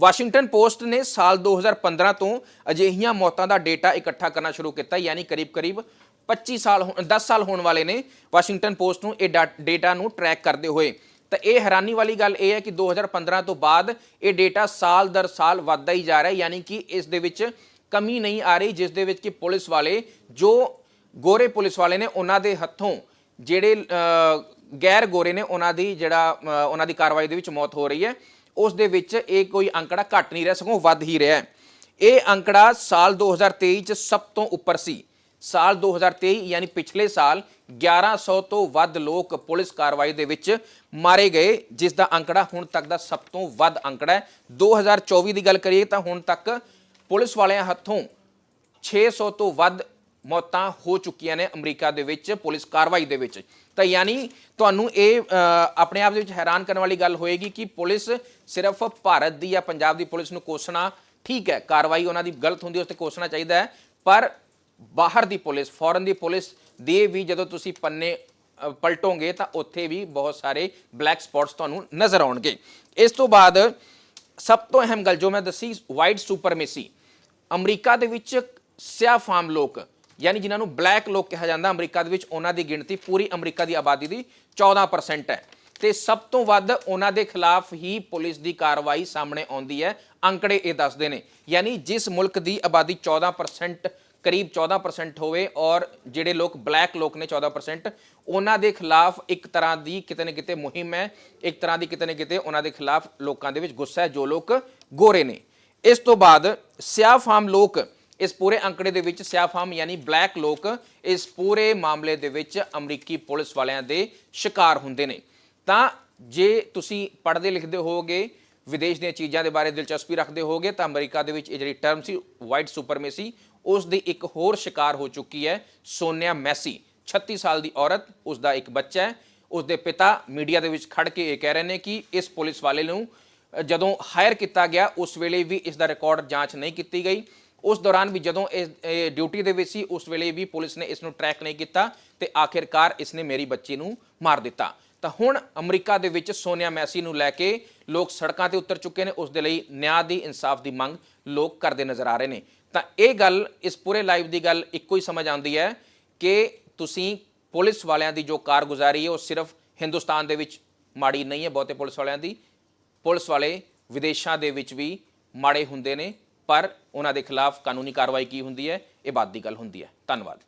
ਵਾਸ਼ਿੰਗਟਨ ਪੋਸਟ ਨੇ ਸਾਲ 2015 ਤੋਂ ਅਜਿਹੀਆਂ ਮੌਤਾਂ ਦਾ ਡੇਟਾ ਇਕੱਠਾ ਕਰਨਾ ਸ਼ੁਰੂ ਕੀਤਾ। ਯਾਨੀ ਕਰੀਬ-ਕਰੀਬ 25 ਸਾਲ ਹੋ- 10 ਸਾਲ ਹੋਣ ਵਾਲੇ ਨੇ ਵਾਸ਼ਿੰਗਟਨ ਪੋਸਟ ਨੂੰ ਇਹ ਡਾ- ਡੇਟਾ ਨੂੰ ਟਰੈਕ ਕਰਦੇ ਹੋਏ। ਤਾਂ ਇਹ ਹੈਰਾਨੀ ਵਾਲੀ ਗੱਲ ਇਹ ਹੈ ਕਿ 2015 ਤੋਂ ਬਾਅਦ ਇਹ ਡੇਟਾ ਸਾਲ ਦਰ ਸਾਲ ਵੱਧਦਾ ਹੀ ਜਾ ਰਿਹਾ ਹੈ। ਯਾਨੀ ਕਿ ਇਸ ਦੇ ਵਿੱਚ ਕਮੀ ਨਹੀਂ ਆ ਰਹੀ, ਜਿਸ ਦੇ ਵਿੱਚ ਕਿ ਪੁਲਿਸ ਵਾਲੇ, ਜੋ ਗੋਰੇ ਪੁਲਿਸ ਵਾਲੇ ਨੇ, ਉਹਨਾਂ ਦੇ ਹੱਥੋਂ ਜਿਹੜੇ ਗੈਰ ਗੋਰੇ ਨੇ ਉਹਨਾਂ ਦੀ ਜਿਹੜਾ ਉਹਨਾਂ ਦੀ ਕਾਰਵਾਈ ਦੇ ਵਿੱਚ ਮੌਤ ਹੋ ਰਹੀ ਹੈ, ਉਸ ਦੇ ਵਿੱਚ ਇਹ ਕੋਈ ਅੰਕੜਾ ਘਟ ਨਹੀਂ ਰਿਹਾ, ਸਗੋਂ ਵੱਧ ਹੀ ਰਿਹਾ ਹੈ। ਇਹ ਅੰਕੜਾ ਸਾਲ 2023 ਚ ਸਭ ਤੋਂ ਉੱਪਰ ਸੀ। ਸਾਲ 2023 ਯਾਨੀ ਪਿਛਲੇ ਸਾਲ 1100 ਤੋਂ ਵੱਧ ਲੋਕ ਪੁਲਿਸ ਕਾਰਵਾਈ ਦੇ ਵਿੱਚ ਮਾਰੇ ਗਏ, ਜਿਸ ਦਾ ਅੰਕੜਾ ਹੁਣ ਤੱਕ ਦਾ ਸਭ ਤੋਂ ਵੱਧ ਅੰਕੜਾ ਹੈ। 2024 ਦੀ ਗੱਲ ਕਰੀਏ ਤਾਂ ਹੁਣ ਤੱਕ ਪੁਲਿਸ ਵਾਲਿਆਂ ਹੱਥੋਂ 600 ਤੋਂ ਵੱਧ ਮੌਤਾਂ ਹੋ ਚੁੱਕੀਆਂ ਨੇ ਅਮਰੀਕਾ ਦੇ ਵਿੱਚ, ਪੁਲਿਸ ਕਾਰਵਾਈ ਦੇ ਵਿੱਚ। ਤਾਂ ਯਾਨੀ ਤੁਹਾਨੂੰ ਇਹ ਆਪਣੇ ਆਪ ਦੇ ਵਿੱਚ ਹੈਰਾਨ ਕਰਨ ਵਾਲੀ ਗੱਲ ਹੋਏਗੀ ਕਿ ਪੁਲਿਸ ਸਿਰਫ ਭਾਰਤ ਦੀ ਜਾਂ ਪੰਜਾਬ ਦੀ ਪੁਲਿਸ ਨੂੰ ਕੋਸਣਾ ਠੀਕ ਹੈ, ਕਾਰਵਾਈ ਉਹਨਾਂ ਦੀ ਗਲਤ ਹੁੰਦੀ ਉਸ ਤੇ ਕੋਸਣਾ ਚਾਹੀਦਾ ਹੈ, ਪਰ ਬਾਹਰ ਦੀ ਪੁਲਿਸ ਫੋਰਨ ਦੀ ਪੁਲਿਸ ਦੇ ਵੀ ਜਦੋਂ ਤੁਸੀਂ ਪੰਨੇ ਪਲਟੋਗੇ ਤਾਂ ਉੱਥੇ ਵੀ ਬਹੁਤ ਸਾਰੇ ਬਲੈਕ ਸਪੌਟਸ ਤੁਹਾਨੂੰ ਨਜ਼ਰ ਆਉਣਗੇ। ਇਸ ਤੋਂ ਬਾਅਦ ਸਭ ਤੋਂ ਅਹਿਮ ਗੱਲ ਜੋ ਮੈਂ ਦੱਸੀ ਵਾਈਟ ਸੁਪਰਮੇਸੀ ਅਮਰੀਕਾ ਦੇ ਵਿੱਚ ਸਿਆਹ ਫਾਮ ਲੋਕ ਯਾਨੀ ਜਿਨ੍ਹਾਂ ਨੂੰ ਬਲੈਕ ਲੋਕ ਕਿਹਾ ਜਾਂਦਾ, ਅਮਰੀਕਾ ਦੇ ਵਿੱਚ ਉਹਨਾਂ ਦੀ ਗਿਣਤੀ ਪੂਰੀ ਅਮਰੀਕਾ ਦੀ ਆਬਾਦੀ ਦੀ 14% ਹੈ। ਤੇ ਸਭ ਤੋਂ ਵੱਧ ਉਹਨਾਂ ਦੇ ਖਿਲਾਫ ਹੀ ਪੁਲਿਸ ਦੀ ਕਾਰਵਾਈ ਸਾਹਮਣੇ ਆਉਂਦੀ ਹੈ। ਅੰਕੜੇ ਇਹ ਦੱਸਦੇ ਨੇ, ਯਾਨੀ ਜਿਸ ਮੁਲਕ ਦੀ ਆਬਾਦੀ 14% ਕਰੀਬ 14% ਹੋਵੇ ਔਰ ਜਿਹੜੇ ਲੋਕ ਬਲੈਕ ਲੋਕ ਨੇ 14% ਉਹਨਾਂ ਦੇ ਖਿਲਾਫ ਇੱਕ ਤਰ੍ਹਾਂ ਦੀ ਕਿਤੇ ਨਾ ਕਿਤੇ ਮੁਹਿੰਮ ਹੈ। ਇੱਕ ਤਰ੍ਹਾਂ ਦੀ ਕਿਤੇ ਨਾ ਕਿਤੇ ਉਹਨਾਂ ਦੇ ਖਿਲਾਫ ਲੋਕਾਂ ਦੇ ਵਿੱਚ ਗੁੱਸਾ ਹੈ ਜੋ ਲੋਕ ਗੋਰੇ ਨੇ। ਇਸ ਤੋਂ ਬਾਅਦ ਸਿਆਹ ਫਾਰਮ ਲੋਕ ਇਸ ਪੂਰੇ ਅੰਕੜੇ ਦੇ ਵਿੱਚ ਸਿਆਫਾਮ ਯਾਨੀ ਬਲੈਕ ਲੋਕ ਇਸ ਪੂਰੇ ਮਾਮਲੇ ਦੇ ਵਿੱਚ ਅਮਰੀਕੀ ਪੁਲਿਸ ਵਾਲਿਆਂ ਦੇ ਸ਼ਿਕਾਰ ਹੁੰਦੇ ਨੇ। ਤਾਂ ਜੇ ਤੁਸੀਂ ਪੜ੍ਹਦੇ ਲਿਖਦੇ ਹੋਗੇ ਵਿਦੇਸ਼ ਦੀਆਂ ਚੀਜ਼ਾਂ ਦੇ ਬਾਰੇ ਦਿਲਚਸਪੀ ਰੱਖਦੇ ਹੋਗੇ ਤਾਂ ਅਮਰੀਕਾ ਦੇ ਵਿੱਚ ਇਹ ਜਿਹੜੀ ਟਰਮ ਸੀ ਵਾਈਟ ਸੁਪਰਮੇਸੀ ਉਸ ਦੀ ਇੱਕ ਹੋਰ ਸ਼ਿਕਾਰ ਹੋ ਚੁੱਕੀ ਹੈ, ਸੋਨੀਆ ਮੈਸੀ। 36 ਸਾਲ ਦੀ ਔਰਤ, ਉਸ ਦਾ ਇੱਕ ਬੱਚਾ ਹੈ। ਉਸ ਦੇ ਪਿਤਾ ਮੀਡੀਆ ਦੇ ਵਿੱਚ ਖੜ ਕੇ ਇਹ ਕਹਿ ਰਹੇ ਨੇ ਕਿ ਇਸ ਪੁਲਿਸ ਵਾਲੇ ਨੂੰ ਜਦੋਂ ਹਾਇਰ ਕੀਤਾ ਗਿਆ, ਉਸ ਵੇਲੇ ਵੀ ਇਸ ਦਾ ਰਿਕਾਰਡ ਜਾਂਚ ਨਹੀਂ ਕੀਤੀ ਗਈ। ਉਸ ਦੌਰਾਨ ਵੀ ਜਦੋਂ ਇਹ ਡਿਊਟੀ ਦੇ ਵਿੱਚ ਸੀ, ਉਸ ਵੇਲੇ ਵੀ ਪੁਲਿਸ ਨੇ ਇਸ ਨੂੰ ਟਰੈਕ ਨਹੀਂ ਕੀਤਾ ਤੇ ਆਖਿਰਕਾਰ ਇਸ ਨੇ ਮੇਰੀ ਬੱਚੀ ਨੂੰ ਮਾਰ ਦਿੱਤਾ। ਤਾਂ ਹੁਣ ਅਮਰੀਕਾ ਦੇ ਵਿੱਚ ਸੋਨੀਆ ਮੈਸੀ ਨੂੰ ਲੈ ਕੇ ਲੋਕ ਸੜਕਾਂ ਤੇ ਉਤਰ ਚੁੱਕੇ ਨੇ, ਉਸ ਦੇ ਲਈ ਨਿਆਂ ਦੀ, ਇਨਸਾਫ ਦੀ ਮੰਗ ਲੋਕ ਕਰਦੇ ਨਜ਼ਰ ਆ ਰਹੇ ਨੇ। ਤਾਂ ਇਹ ਗੱਲ, ਇਸ ਪੂਰੇ ਲਾਈਵ ਦੀ ਗੱਲ ਇੱਕੋ ਹੀ ਸਮਝ ਆਉਂਦੀ ਹੈ ਕਿ ਤੁਸੀਂ ਪੁਲਿਸ ਵਾਲਿਆਂ ਦੀ ਜੋ ਕਾਰਗੁਜ਼ਾਰੀ ਹੈ, ਉਹ ਸਿਰਫ ਹਿੰਦੁਸਤਾਨ ਦੇ ਵਿੱਚ ਮਾੜੀ ਨਹੀਂ ਹੈ, ਬਹੁਤੇ ਪੁਲਿਸ ਵਾਲਿਆਂ ਦੀ। ਪੁਲਿਸ ਵਾਲੇ ਵਿਦੇਸ਼ਾਂ ਦੇ ਵਿੱਚ ਵੀ ਮਾੜੇ ਹੁੰਦੇ ਨੇ ਪਰ ਉਹਨਾਂ ਦੇ ਖਿਲਾਫ ਕਾਨੂੰਨੀ ਕਾਰਵਾਈ ਕੀ ਹੁੰਦੀ ਹੈ? ਇਹ ਬਾਤ ਦੀ ਗੱਲ ਹੁੰਦੀ ਹੈ। ਧੰਨਵਾਦ।